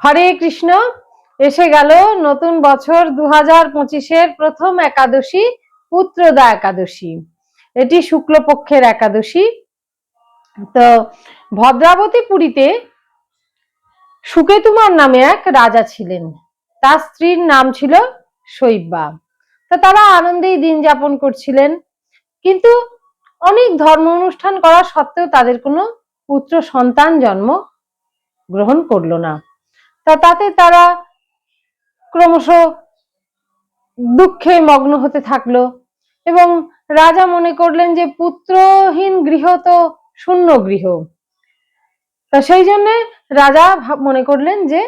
হরে কৃষ্ণ। এসে গেল নতুন বছর দু হাজার পঁচিশের প্রথম একাদশী, পুত্রদা একাদশী। এটি শুক্লপক্ষের একাদশী। তো ভদ্রাবতী পুরীতে সুকেতুমার নামে এক রাজা ছিলেন। তার স্ত্রীর নাম ছিল শৈব্যা। তা তারা আনন্দেই দিন যাপন করছিলেন। কিন্তু অনেক ধর্ম অনুষ্ঠান করা সত্ত্বেও তাদের কোনো পুত্র সন্তান জন্ম গ্রহণ করল না। তা তাতে তারা ক্রমশ দুঃখে মগ্ন হতে থাকল এবং রাজা মনে করলেন যে পুত্রহীন গৃহ তো শূন্য গৃহ। তা সেই জন্য রাজা মনে করলেন যে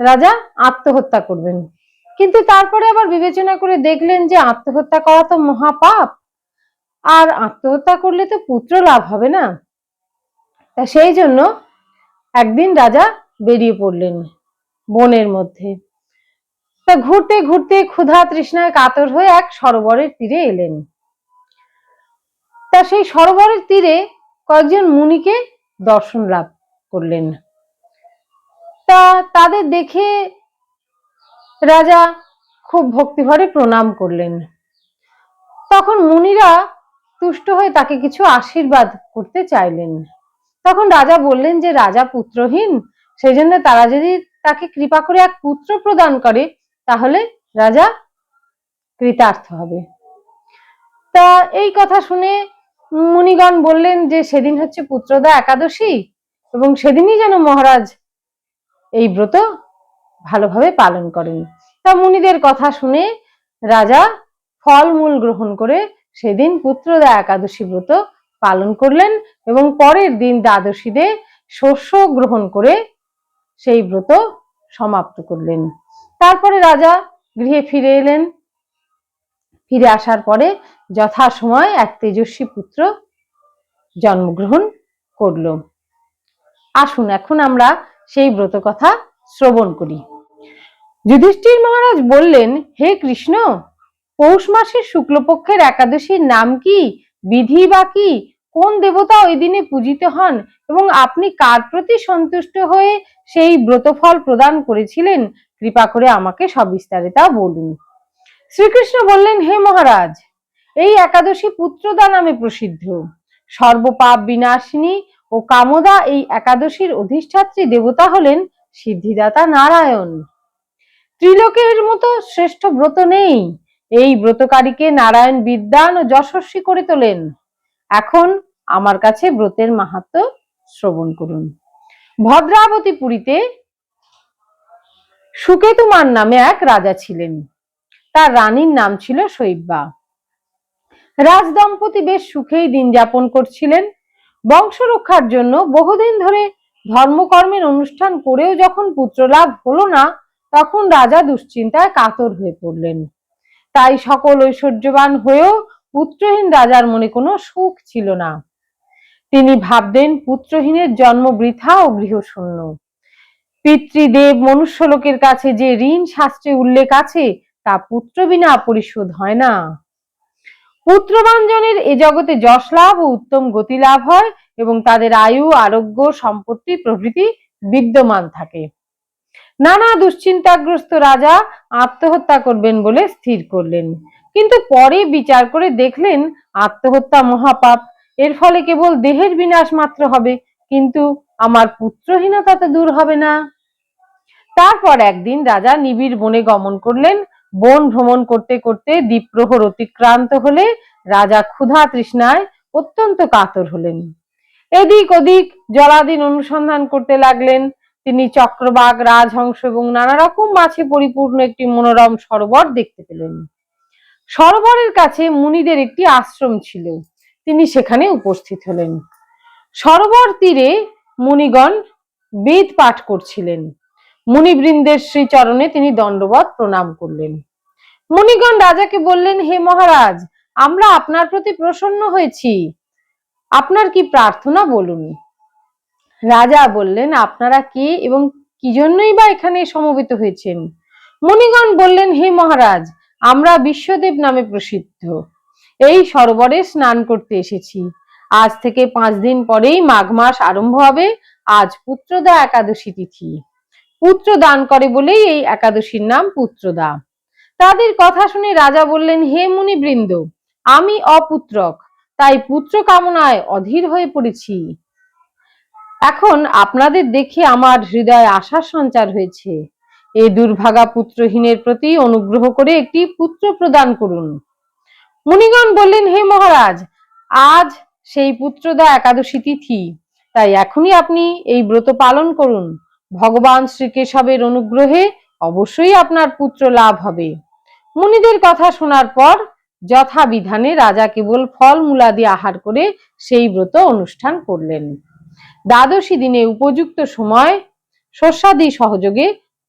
রাজা আত্মহত্যা করবেন। কিন্তু তারপরে আবার বিবেচনা করে দেখলেন যে আত্মহত্যা করা তো মহাপাপ, আর আত্মহত্যা করলে তো পুত্র লাভ হবে না। তা সেই জন্য একদিন রাজা বেরিয়ে পড়লেন। বনের মধ্যে। তা ঘুরতে ঘুরতে ক্ষুধা তৃষ্ণায় কাতর হয়ে এক সরোবরের তীরে এলেন। তা সেই সরোবরের তীরে কয়েকজন মুনিকে দর্শন লাভ করলেন। তা তাদের দেখে রাজা খুব ভক্তিভরে প্রণাম করলেন। তখন মুনিরা তুষ্ট হয়ে তাকে কিছু আশীর্বাদ করতে চাইলেন। তখন রাজা বললেন যে, রাজা পুত্রহীন, সেই জন্য তারা যদি তাকে কৃপা করে এক পুত্র প্রদান করে, তাহলে রাজা কৃতার্থ হবে। তা এই কথা শুনে মুনিগণ বললেন যে, সেদিন হচ্ছে পুত্রদা একাদশী এবং সেদিনই যেন মহারাজ এই ব্রত ভালোভাবে পালন করেন। তা মুনিদের কথা শুনে রাজা ফলমূল গ্রহণ করে সেদিন পুত্রদা একাদশী ব্রত পালন করলেন এবং পরের দিন দ্বাদশীতে শস্য গ্রহণ করে সেই ব্রত সমাপ্ত করলেন। তারপরে রাজা গৃহে ফিরে এলেন। ফিরে আসার পরে যথাসময় এক তেজস্বী পুত্র জন্মগ্রহণ করল। আসুন, এখন আমরা সেই ব্রত কথা শ্রবণ করি। যুধিষ্ঠির মহারাজ বললেন, হে কৃষ্ণ, পৌষ মাসের শুক্লপক্ষের একাদশীর নাম কি? বিধি বা কি? কোন দেবতা ওই দিনে পূজিত হন এবং আপনি কার প্রতি সন্তুষ্ট হয়ে সেই ব্রতফল প্রদান করেছিলেন? কৃপা করে আমাকে সবিস্তারে তা বলুন। শ্রীকৃষ্ণ বললেন, হে মহারাজ, এই একাদশী পুত্রদা নামে প্রসিদ্ধ। সর্বপাপ বিনাশিনী ও কামদা এই একাদশীর অধিষ্ঠাত্রী দেবতা হলেন সিদ্ধিদাতা নারায়ণ। ত্রিলোকের মতো শ্রেষ্ঠ ব্রত নেই। এই ব্রতকারীকে নারায়ণ বিদ্যান ও যশস্বী করে তোলেন। এখন আমার কাছে ব্রতের মাহাত্ম শ্রবণ করুন। ভদ্রাবতী পুরীতে সুকেতুমার নামে এক রাজা ছিলেন। তার রানীর নাম ছিল শৈব্যা। রাজ দম্পতি বেশ সুখেই দিন যাপন করছিলেন। বংশ রক্ষার জন্য বহুদিন ধরে ধর্মকর্মের অনুষ্ঠান করেও যখন পুত্রলাভ হলো না, তখন রাজা দুশ্চিন্তায় কাতর হয়ে পড়লেন। তাই সকল ঐশ্বর্যবান হয়েও পুত্রহীন রাজার মনে কোনো সুখ ছিল না। তিনি ভাবতেন পুত্রহীনের জন্ম বৃথা ও গৃহশূন্য। পিতৃদেব মনুষ্যলোকের কাছে যে ঋণ শাস্ত্রে উল্লেখ আছে, তা পুত্র বিনা পরিশোধ হয় না। পুত্রবাঞ্জনের এ জগতে যশ লাভ ও উত্তম গতি লাভ হয় এবং তাদের আয়ু, আরোগ্য, সম্পত্তি, প্রভৃতি বিদ্যমান থাকে। নানা দুশ্চিন্তাগ্রস্ত রাজা আত্মহত্যা করবেন বলে স্থির করলেন। কিন্তু পরে বিচার করে দেখলেন আত্মহত্যা মহাপাপ। এর ফলে কেবল দেহের বিনাশ মাত্র হবে, কিন্তু আমার পুত্রহীনতা তো দূর হবে না। তারপর একদিন রাজা নিবিড় বনে গমন করলেন। বন ভ্রমণ করতে করতে দ্বীপ্রহর অতিক্রান্ত হলে রাজা ক্ষুধা তৃষ্ণায় অত্যন্ত কাতর হলেন। এদিক ওদিক জলাদিন অনুসন্ধান করতে লাগলেন। তিনি চক্রবাগ রাজহংস এবং নানা রকম মাছে পরিপূর্ণ একটি মনোরম সরোবর দেখতে পেলেন। সরোবরের কাছে মুনিদের একটি আশ্রম ছিল। তিনি সেখানে উপস্থিত হলেন। সরোবর তীরে মুনিগণ বেদ পাঠ করছিলেন। মুনিবৃন্দের শ্রীচরণে তিনি দণ্ডবত প্রণাম করলেন। মুনিগণ রাজাকে বললেন, হে মহারাজ, আমরা আপনার প্রতি প্রসন্ন হয়েছি। আপনার কি প্রার্থনা বলুন? রাজা বললেন, আপনারা কে এবং কি জন্যই বা এখানে সমবেত হয়েছেন? মুনিগণ বললেন, হে মহারাজ আমরা বিশ্বদেব নামে প্রসিদ্ধ। এই সরোবরে স্নান করতে এসেছি। আজ থেকে পাঁচ দিন পরেই মাঘ মাস আরম্ভ হবে। আজ পুত্রদা একাদশী তিথি। পুত্র দান করে বলেই এই একাদশীর নাম পুত্রদা। তাদের কথা শুনে রাজা বললেন, হে মুনিবৃন্দ, আমি অপুত্রক, তাই পুত্র কামনায় অধীর হয়ে পড়েছি। এখন আপনাদের দেখে আমার হৃদয়ে আশার সঞ্চার হয়েছে। এই দুর্ভাগা পুত্রহীনের প্রতি অনুগ্রহ করে একটি পুত্র প্রদান করুন। মুনিগণ বললেন, হে মহারাজ, আজ সেই পুত্রদা একাদশী তিথি, তাই এখনই আপনি এই ব্রত পালন করুন। ভগবান শ্রীকেশবের অনুগ্রহে অবশ্যই আপনার পুত্র লাভ হবে মুনিদের কথা শোনার পর যথাবিধানে রাজা কেবল ফল মূলাদি আহার করে সেই ব্রত অনুষ্ঠান করলেন। দ্বাদশী দিনে উপযুক্ত সময় শস্যাদি সহযোগে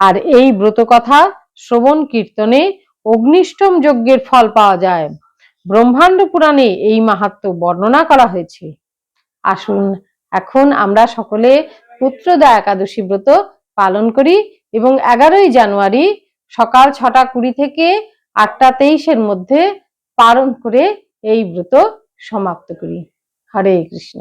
আর এই ব্রত কথা শ্রবণ, কীর্তনে অগ্নিষ্টম যজ্ঞের ফল পাওয়া যায়। ব্রহ্মাণ্ড পুরাণে এই মাহাত্ম বর্ণনা করা হয়েছে। আসুন, এখন আমরা সকলে পুত্রদা একাদশী ব্রত পালন করি এবং এগারোই জানুয়ারি সকাল ছটা কুড়ি থেকে আটটা তেইশের মধ্যে পালন করে এই ব্রত সমাপ্ত করি। হরে কৃষ্ণ।